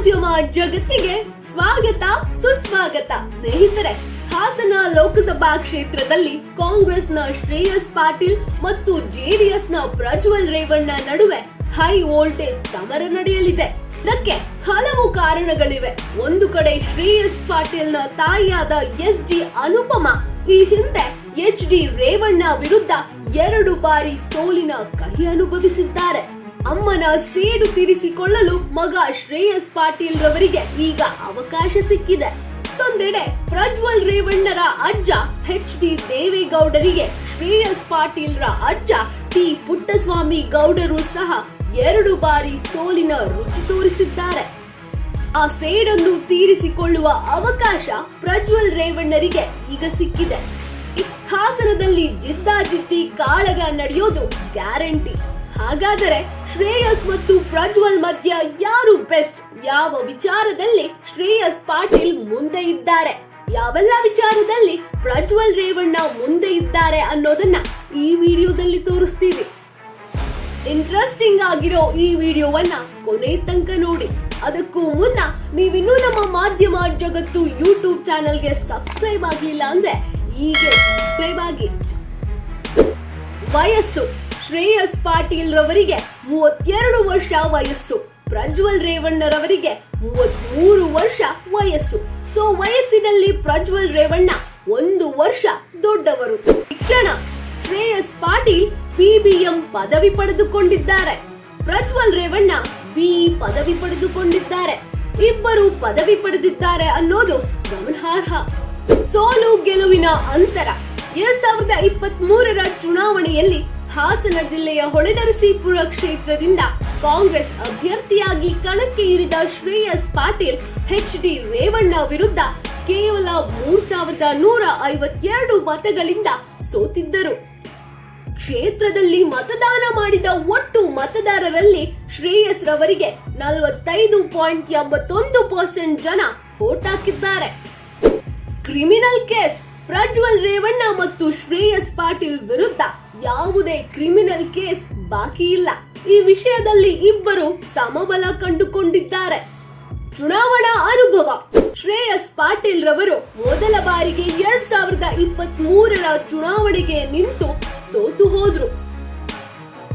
ಮಾಧ್ಯಮ ಜಗತ್ತಿಗೆ ಸ್ವಾಗತ, ಸುಸ್ವಾಗತ. ಸ್ನೇಹಿತರೆ, ಹಾಸನ ಲೋಕಸಭಾ ಕ್ಷೇತ್ರದಲ್ಲಿ ಕಾಂಗ್ರೆಸ್ನ ಶ್ರೇಯಸ್ ಪಾಟೀಲ್ ಮತ್ತು ಜೆಡಿಎಸ್ನ ಪ್ರಜ್ವಲ್ ರೇವಣ್ಣ ನಡುವೆ ಹೈ ವೋಲ್ಟೇಜ್ ಸಮರ ನಡೆಯಲಿದೆ. ಇದಕ್ಕೆ ಹಲವು ಕಾರಣಗಳಿವೆ. ಒಂದು ಕಡೆ ಶ್ರೇಯಸ್ ಪಾಟೀಲ್ನ ತಾಯಿಯಾದ ಎಸ್ ಜಿ ಅನುಪಮ, ಈ ಹಿಂದೆ ಎಚ್ ಡಿ ರೇವಣ್ಣ ವಿರುದ್ಧ ಎರಡು ಬಾರಿ ಸೋಲಿನ ಕಹಿ ಅನುಭವಿಸಿದ್ದಾರೆ. ಅಮ್ಮನ ಸೇಡು ತೀರಿಸಿಕೊಳ್ಳಲು ಮಗ ಶ್ರೇಯಸ್ ಪಾಟೀಲ್ ರವರಿಗೆ ಈಗ ಅವಕಾಶ ಸಿಕ್ಕಿದೆ. ಮತ್ತೊಂದೆಡೆ ಪ್ರಜ್ವಲ್ ರೇವಣ್ಣರ ಅಜ್ಜ ಎಚ್ ಡಿ ದೇವೇಗೌಡರಿಗೆ ಶ್ರೇಯಸ್ ಪಾಟೀಲ್ ರ ಅಜ್ಜ ಟಿ ಪುಟ್ಟಸ್ವಾಮಿ ಗೌಡರು ಸಹ ಎರಡು ಬಾರಿ ಸೋಲಿನ ರುಚಿ ತೋರಿಸಿದ್ದಾರೆ. ಆ ಸೇಡನ್ನು ತೀರಿಸಿಕೊಳ್ಳುವ ಅವಕಾಶ ಪ್ರಜ್ವಲ್ ರೇವಣ್ಣರಿಗೆ ಈಗ ಸಿಕ್ಕಿದೆ. ಹಾಸನದಲ್ಲಿ ಜಿದ್ದಾಜಿದ್ದಿ ಕಾಳಗ ನಡೆಯೋದು ಗ್ಯಾರಂಟಿ. ಹಾಗಾದರೆ ಶ್ರೇಯಸ್ ಮತ್ತು ಪ್ರಜ್ವಲ್ ಮಧ್ಯ ಯಾರು ಬೆಸ್ಟ್? ಯಾವ ವಿಚಾರದಲ್ಲಿ ಶ್ರೇಯಸ್ ಪಾಟೀಲ್ ಮುಂದೆ ಇದ್ದಾರೆ? ಯಾವೆಲ್ಲ ವಿಚಾರದಲ್ಲಿ ಪ್ರಜ್ವಲ್ ರೇವಣ್ಣ ಮುಂದೆ ಇದ್ದಾರೆ ಅನ್ನೋದನ್ನ ಈ ವಿಡಿಯೋದಲ್ಲಿ ತೋರಿಸ್ತೀವಿ. ಇಂಟ್ರೆಸ್ಟಿಂಗ್ ಆಗಿರೋ ಈ ವಿಡಿಯೋವನ್ನ ಕೊನೆ ತನಕ ನೋಡಿ. ಅದಕ್ಕೂ ಮುನ್ನ ನೀವಿನ್ನೂ ನಮ್ಮ ಮಾಧ್ಯಮ ಜಗತ್ತು ಯೂಟ್ಯೂಬ್ ಚಾನೆಲ್ಗೆ ಸಬ್ಸ್ಕ್ರೈಬ್ ಆಗಲಿಲ್ಲ ಅಂದ್ರೆ ಈಗ ಸಬ್ಸ್ಕ್ರೈಬ್ ಆಗಿ. ವಯಸ್ಸು. ಶ್ರೇಯಸ್ ಪಾಟೀಲ್ ರವರಿಗೆ ಮೂವತ್ತೆರಡು ವರ್ಷ ವಯಸ್ಸು. ಪ್ರಜ್ವಲ್ ರೇವಣ್ಣರವರಿಗೆ ಮೂವತ್ಮೂರು ವರ್ಷ ವಯಸ್ಸು. ಸೊ, ವಯಸ್ಸಿನಲ್ಲಿ ಪ್ರಜ್ವಲ್ ರೇವಣ್ಣ ಒಂದು ವರ್ಷ ದೊಡ್ಡವರು. ಶಿಕ್ಷಣ ಶ್ರೇಯಸ್ ಪಾಟೀಲ್ ಬಿಬಿಎಂ ಪದವಿ ಪಡೆದುಕೊಂಡಿದ್ದಾರೆ. ಪ್ರಜ್ವಲ್ ರೇವಣ್ಣ ಬಿಇ ಪದವಿ ಪಡೆದುಕೊಂಡಿದ್ದಾರೆ. ಇಬ್ಬರು ಪದವಿ ಪಡೆದಿದ್ದಾರೆ ಅನ್ನೋದು ಗಮನಾರ್ಹ. ಸೋಲು ಗೆಲುವಿನ ಅಂತರ. ಎರಡ್ ಸಾವಿರದ ಇಪ್ಪತ್ತ್ ಮೂರರ ಚುನಾವಣೆಯಲ್ಲಿ ಹಾಸನ ಜಿಲ್ಲೆಯ ಹೊಳೆನರಸೀಪುರ ಕ್ಷೇತ್ರದಿಂದ ಕಾಂಗ್ರೆಸ್ ಅಭ್ಯರ್ಥಿಯಾಗಿ ಕಣಕ್ಕೆ ಇಳಿದ ಶ್ರೇಯಸ್ ಪಾಟೀಲ್ ಎಚ್ ಡಿ ರೇವಣ್ಣ ವಿರುದ್ಧ ಕೇವಲ ಮೂರ್ ಸಾವಿರದ ನೂರ ಐವತ್ತೆರಡು ಮತಗಳಿಂದ ಸೋತಿದ್ದರು. ಕ್ಷೇತ್ರದಲ್ಲಿ ಮತದಾನ ಮಾಡಿದ ಒಟ್ಟು ಮತದಾರರಲ್ಲಿ ಶ್ರೇಯಸ್ ರವರಿಗೆ ನಲವತ್ತೈದು ಪಾಯಿಂಟ್ ಎಂಬತ್ತೊಂದು ಪರ್ಸೆಂಟ್ ಜನ ವೋಟ್ ಹಾಕಿದ್ದಾರೆ. Criminal case. ಪ್ರಜ್ವಲ್ ರೇವಣ್ಣ ಮತ್ತು ಶ್ರೇಯಸ್ ಪಾಟೀಲ್ ವಿರುದ್ಧ ಯಾವುದೇ ಕ್ರಿಮಿನಲ್ ಕೇಸ್ ಬಾಕಿ ಇಲ್ಲ. ಈ ವಿಷಯದಲ್ಲಿ ಇಬ್ಬರು ಸಮಬಲ ಕಂಡುಕೊಂಡಿದ್ದಾರೆ. ಚುನಾವಣಾ ಅನುಭವ. ಶ್ರೇಯಸ್ ಪಾಟೀಲ್ ರವರು ಮೊದಲ ಬಾರಿಗೆ ಎರಡ್ ಸಾವಿರದ ಇಪ್ಪತ್ತ್ ಚುನಾವಣೆಗೆ ನಿಂತು ಸೋತು ಹೋದ್ರು.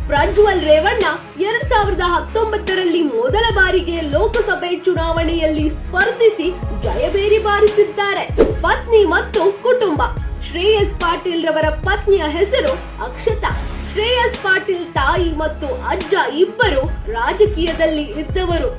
ಪ್ರಜ್ವಲ್ ರೇವಣ್ಣ ಎರಡ್ ಸಾವಿರದ ಹತ್ತೊಂಬತ್ತರಲ್ಲಿ ಮೊದಲ ಬಾರಿಗೆ ಲೋಕಸಭೆ ಚುನಾವಣೆಯಲ್ಲಿ ಸ್ಪರ್ಧಿಸಿ ಜಯಬೇರಿ ಬಾರಿಸಿದ್ದಾರೆ. ಪತ್ನಿ ಮತ್ತು ಕುಟುಂಬ. ಶ್ರೇಯಸ್ ಪಾಟೀಲ್ ರವರ ಪತ್ನಿಯ ಹೆಸರು ಅಕ್ಷತಾ. ಶ್ರೇಯಸ್ ಪಾಟೀಲ್ ತಾಯಿ ಮತ್ತು ಅಜ್ಜ ಇಬ್ಬರು ರಾಜಕೀಯದಲ್ಲಿ ಇದ್ದವರು.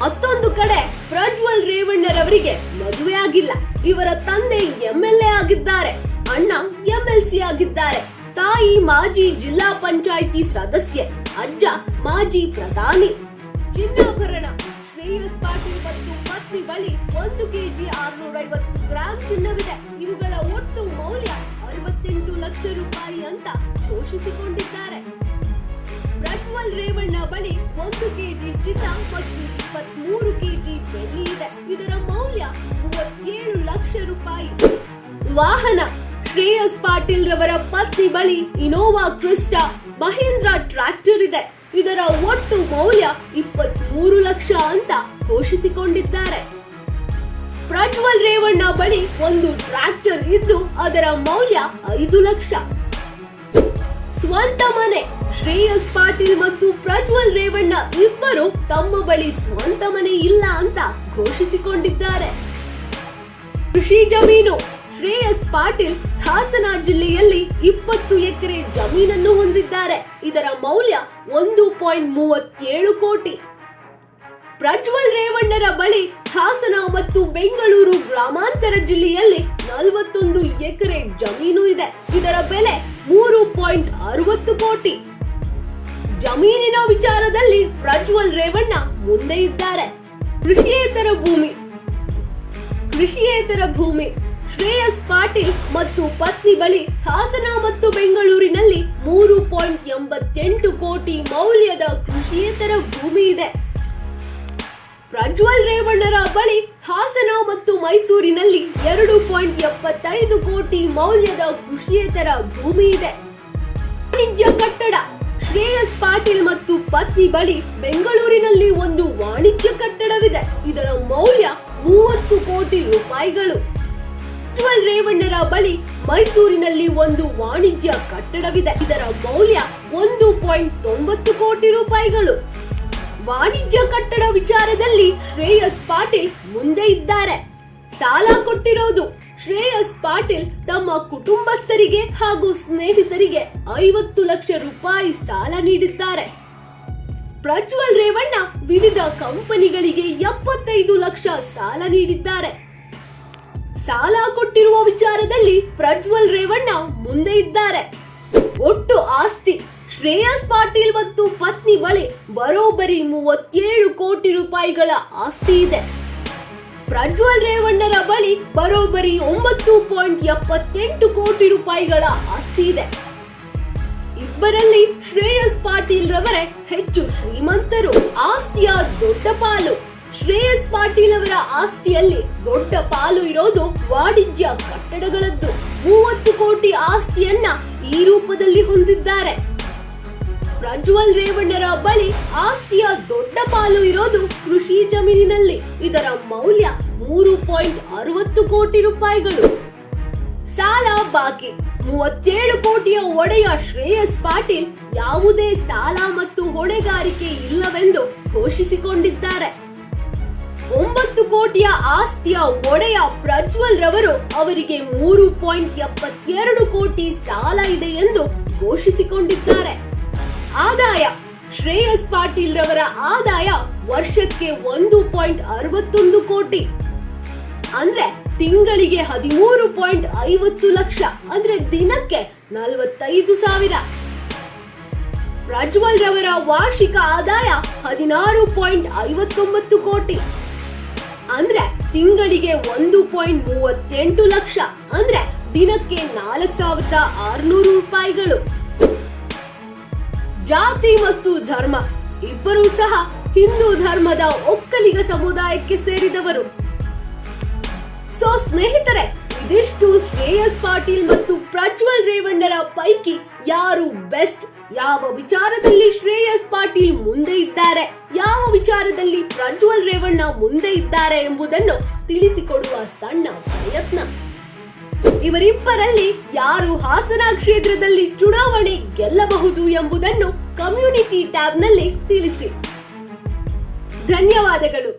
ಮತ್ತೊಂದು ಕಡೆ ಪ್ರಜ್ವಲ್ ರೇವಣ್ಣರವರಿಗೆ ಮದುವೆ ಆಗಿಲ್ಲ ಇವರ ತಂದೆ ಎಂಎಲ್ಎ ಆಗಿದ್ದಾರೆ. ಅಣ್ಣ ಎಂಎಲ್ಸಿ ಆಗಿದ್ದಾರೆ. ತಾಯಿ ಮಾಜಿ ಜಿಲ್ಲಾ ಪಂಚಾಯಿತಿ ಸದಸ್ಯೆ ಅಜ್ಜ ಮಾಜಿ ಪ್ರಧಾನಿ. ಚಿನ್ನಾಭರಣ, ಶ್ರೇಯಸ್ ಪಾಟೀಲ್ ಮತ್ತು ಪತ್ನಿ ಬಳಿ ಒಂದು ಕೆಜಿ ಆರ್ನೂರ ಐವತ್ತು ಗ್ರಾಂ ಚಿನ್ನವಿದೆ. ಇವುಗಳ ಒಟ್ಟು ಮೌಲ್ಯ ಅರವತ್ತೆಂಟು ಲಕ್ಷ ರೂಪಾಯಿ ಅಂತ ಘೋಷಿಸಿಕೊಂಡಿದ್ದಾರೆ. ಪ್ರಜ್ವಲ್ ರೇವಣ್ಣ ಬಳಿ ಒಂದು ಕೆಜಿ ಚಿನ್ನ ಮತ್ತು ಇಪ್ಪತ್ಮೂರು ಕೆಜಿ ಬೆಳ್ಳಿ ಇದೆ. ಇದರ ಮೌಲ್ಯ ಮೂವತ್ತೇಳು ಲಕ್ಷ ರೂಪಾಯಿ. ವಾಹನ ಶ್ರೇಯಸ್ ಪಾಟೀಲ್ ರವರ ಪತ್ನಿ ಬಳಿ ಇನೋವಾ ಕ್ರಿಸ್ಟಾ ಮಹೇಂದ್ರ ಟ್ರ್ಯಾಕ್ಟರ್ ಇದೆ. ಇದರ ಒಟ್ಟು ಮೌಲ್ಯ ಇಪ್ಪತ್ಮೂರು ಲಕ್ಷ ಅಂತ ಘೋಷಿಸಿಕೊಂಡಿದ್ದಾರೆ. ಪ್ರಜ್ವಲ್ ರೇವಣ್ಣ ಬಳಿ ಒಂದು ಟ್ರ್ಯಾಕ್ಟರ್ ಇದ್ದು ಅದರ ಮೌಲ್ಯ ಐದು ಲಕ್ಷ. ಸ್ವಂತ ಮನೆ, ಶ್ರೇಯಸ್ ಪಾಟೀಲ್ ಮತ್ತು ಪ್ರಜ್ವಲ್ ರೇವಣ್ಣ ಇಬ್ಬರು ತಮ್ಮ ಬಳಿ ಸ್ವಂತ ಮನೆ ಇಲ್ಲ ಅಂತ ಘೋಷಿಸಿಕೊಂಡಿದ್ದಾರೆ. ಕೃಷಿ ಜಮೀನು ಶ್ರೇಯಸ್ ಪಾಟೀಲ್ ಹಾಸನ ಜಿಲ್ಲೆಯಲ್ಲಿ ಇಪ್ಪತ್ತು ಎಕರೆ ಜಮೀನನ್ನು ಹೊಂದಿದ್ದಾರೆ. ಇದರ ಮೌಲ್ಯ ಒಂದು ಪಾಯಿಂಟ್ ಮೂವತ್ತೇಳು ಕೋಟಿ. ಪ್ರಜ್ವಲ್ ರೇವಣ್ಣರ ಬಳಿ ಹಾಸನ ಮತ್ತು ಬೆಂಗಳೂರು ಗ್ರಾಮಾಂತರ ಜಿಲ್ಲೆಯಲ್ಲಿ ನಲವತ್ತೊಂದು ಎಕರೆ ಜಮೀನು ಇದೆ. ಇದರ ಬೆಲೆ ಮೂರು ಪಾಯಿಂಟ್ ಅರವತ್ತು ಕೋಟಿ. ಜಮೀನಿನ ವಿಚಾರದಲ್ಲಿ ಪ್ರಜ್ವಲ್ ರೇವಣ್ಣ ಮುಂದೆ ಇದ್ದಾರೆ. ಕೃಷಿಯೇತರ ಭೂಮಿ. ಕೃಷಿಯೇತರ ಭೂಮಿ. ಶ್ರೇಯಸ್ ಪಾಟೀಲ್ ಮತ್ತು ಪತ್ನಿ ಬಳಿ ಹಾಸನ ಮತ್ತು ಬೆಂಗಳೂರಿನಲ್ಲಿ ಮೂರು ಪಾಯಿಂಟ್ ಎಂಬತ್ತೆಂಟು ಕೋಟಿ ಮೌಲ್ಯದ ಕೃಷಿಯೇತರ ಭೂಮಿ ಇದೆ. ಪ್ರಜ್ವಲ್ ರೇವಣ್ಣರ ಬಳಿ ಹಾಸನ ಮತ್ತು ಮೈಸೂರಿನಲ್ಲಿ ಎರಡು ಪಾಯಿಂಟ್ ಎಪ್ಪತ್ತೈದು ಕೋಟಿ ಮೌಲ್ಯದ ಕೃಷಿಯೇತರ ಭೂಮಿ ಇದೆ. ವಾಣಿಜ್ಯ ಕಟ್ಟಡ, ಶ್ರೇಯಸ್ ಪಾಟೀಲ್ ಮತ್ತು ಪತ್ನಿ ಬಳಿ ಬೆಂಗಳೂರಿನಲ್ಲಿ ಒಂದು ವಾಣಿಜ್ಯ ಕಟ್ಟಡವಿದೆ. ಇದರ ಮೌಲ್ಯ ಮೂವತ್ತು ಕೋಟಿ ರೂಪಾಯಿಗಳು. ಪ್ರಜ್ವಲ್ ರೇವಣ್ಣರ ಬಳಿ ಮೈಸೂರಿನಲ್ಲಿ ಒಂದು ವಾಣಿಜ್ಯ ಕಟ್ಟಡವಿದೆ. ಇದರ ಮೌಲ್ಯ ಒಂದು ಪಾಯಿಂಟ್ ತೊಂಬತ್ತು ಕೋಟಿ ರೂಪಾಯಿಗಳು. ವಾಣಿಜ್ಯ ಕಟ್ಟಡ ವಿಚಾರದಲ್ಲಿ ಶ್ರೇಯಸ್ ಪಾಟೀಲ್ ಮುಂದೆ ಇದ್ದಾರೆ. ಸಾಲ ಕೊಟ್ಟಿರೋದು ಶ್ರೇಯಸ್ ಪಾಟೀಲ್ ತಮ್ಮ ಕುಟುಂಬಸ್ಥರಿಗೆ ಹಾಗೂ ಸ್ನೇಹಿತರಿಗೆ ಐವತ್ತು ಲಕ್ಷ ರೂಪಾಯಿ ಸಾಲ ನೀಡಿದ್ದಾರೆ. ಪ್ರಜ್ವಲ್ ರೇವಣ್ಣ ವಿವಿಧ ಕಂಪನಿಗಳಿಗೆ ಎಪ್ಪತ್ತೈದು ಲಕ್ಷ ಸಾಲ ನೀಡಿದ್ದಾರೆ. ಸಾಲ ಕೊಟ್ಟಿರುವ ವಿಚಾರದಲ್ಲಿ ಪ್ರಜ್ವಲ್ ರೇವಣ್ಣ ಮುಂದೆ ಇದ್ದಾರೆ. ಒಟ್ಟು ಆಸ್ತಿ ಶ್ರೇಯಸ್ ಪಾಟೀಲ್ ಮತ್ತು ಪತ್ನಿ ಬಳಿ ಬರೋಬರಿ ಮೂವತ್ತೇಳು ಕೋಟಿ ರೂಪಾಯಿಗಳ ಆಸ್ತಿ ಇದೆ. ಪ್ರಜ್ವಲ್ ರೇವಣ್ಣರ ಬಳಿ ಬರೋಬರಿ ಒಂಬತ್ತು ಪಾಯಿಂಟ್ ಎಪ್ಪತ್ತೆಂಟು ಕೋಟಿ ರೂಪಾಯಿಗಳ ಆಸ್ತಿ ಇದೆ. ಇಬ್ಬರಲ್ಲಿ ಶ್ರೇಯಸ್ ಪಾಟೀಲ್ ರವರೇ ಹೆಚ್ಚು ಶ್ರೀಮಂತರು, ಆಸ್ತಿಯ ದೊಡ್ಡ ಪಾಲು. ಶ್ರೇಯಸ್ ಪಾಟೀಲ್ ಅವರ ಆಸ್ತಿಯಲ್ಲಿ ದೊಡ್ಡ ಪಾಲು ಇರೋದು ವಾಣಿಜ್ಯ ಕಟ್ಟಡಗಳದ್ದು. ಮೂವತ್ತು ಕೋಟಿ ಆಸ್ತಿಯನ್ನ ಈ ರೂಪದಲ್ಲಿ ಹೊಂದಿದ್ದಾರೆ. ಪ್ರಜ್ವಲ್ ರೇವಣ್ಣರ ಬಳಿ ಆಸ್ತಿಯ ದೊಡ್ಡ ಪಾಲು ಇರೋದು ಕೃಷಿ ಜಮೀನಿನಲ್ಲಿ. ಇದರ ಮೌಲ್ಯ ಮೂರು ಪಾಯಿಂಟ್ ಅರವತ್ತು ಕೋಟಿ ರೂಪಾಯಿಗಳು. ಸಾಲ ಬಾಕಿ ಮೂವತ್ತೇಳು ಕೋಟಿಯ ಒಡೆಯ ಶ್ರೇಯಸ್ ಪಾಟೀಲ್ ಯಾವುದೇ ಸಾಲ ಮತ್ತು ಹೊಣೆಗಾರಿಕೆ ಇಲ್ಲವೆಂದು ಘೋಷಿಸಿಕೊಂಡಿದ್ದಾರೆ. ಒಂಬತ್ತು ಕೋಟಿಯ ಆಸ್ತಿಯ ಒಡೆಯ ಪ್ರಜ್ವಲ್ ರವರು ಅವರಿಗೆ ಮೂರು ಪಾಯಿಂಟ್ ಎಪ್ಪತ್ತೆರಡು ಕೋಟಿ ಸಾಲ ಇದೆ ಎಂದು ಘೋಷಿಸಿಕೊಂಡಿದ್ದಾರೆ. ಆದಾಯ, ಶ್ರೇಯಸ್ ಪಾಟೀಲ್ ರವರ ಆದಾಯ ವರ್ಷಕ್ಕೆ ಒಂದು ಪಾಯಿಂಟ್ ಅರವತ್ತೊಂದು ಕೋಟಿ. ಅಂದ್ರೆ ತಿಂಗಳಿಗೆ ಹದಿಮೂರು ಪಾಯಿಂಟ್ ಐವತ್ತು ಲಕ್ಷ, ಅಂದ್ರೆ ದಿನಕ್ಕೆ ನಲವತ್ತೈದು ಸಾವಿರ. ಪ್ರಜ್ವಲ್ ರವರ ವಾರ್ಷಿಕ ಆದಾಯ ಹದಿನಾರು ಪಾಯಿಂಟ್ ಐವತ್ತೊಂಬತ್ತು ಕೋಟಿ. ಅಂದ್ರೆ ತಿಂಗಳಿಗೆ ಒಂದು ಪಾಯಿಂಟ್ ಮೂವತ್ತೆಂಟು ಲಕ್ಷ. ಅಂದ್ರೆ ದಿನಕ್ಕೆ ನಾಲ್ಕು ಸಾವಿರದ ಆರ್ನೂರು ರೂಪಾಯಿಗಳು. ಜಾತಿ ಮತ್ತು ಧರ್ಮ ಇಬ್ಬರೂ ಸಹ ಹಿಂದೂ ಧರ್ಮದ ಒಕ್ಕಲಿಗ ಸಮುದಾಯಕ್ಕೆ ಸೇರಿದವರು. ಸೊ ಸ್ನೇಹಿತರೆ, ಇದಿಷ್ಟು ಶ್ರೇಯಸ್ ಪಾಟೀಲ್ ಮತ್ತು ಪ್ರಜ್ವಲ್ ರೇವಣ್ಣರ ಪೈಕಿ ಯಾರು ಬೆಸ್ಟ್ ಯಾವ ವಿಚಾರದಲ್ಲಿ ಶ್ರೇಯಸ್ ಪಾಟೀಲ್ ಮುಂದೆ ಇದ್ದಾರೆ, ಯಾವ ವಿಚಾರದಲ್ಲಿ ಪ್ರಜ್ವಲ್ ರೇವಣ್ಣ ಮುಂದೆ ಇದ್ದಾರೆ ಎಂಬುದನ್ನು ತಿಳಿಸಿಕೊಡುವ ಸಣ್ಣ ಪ್ರಯತ್ನ. ಇವರಿಬ್ಬರಲ್ಲಿ ಯಾರು ಹಾಸನ ಕ್ಷೇತ್ರದಲ್ಲಿ ಚುನಾವಣೆ ಗೆಲ್ಲಬಹುದು ಎಂಬುದನ್ನು ಕಮ್ಯುನಿಟಿ ಟ್ಯಾಬ್ನಲ್ಲಿ ತಿಳಿಸಿ. ಧನ್ಯವಾದಗಳು.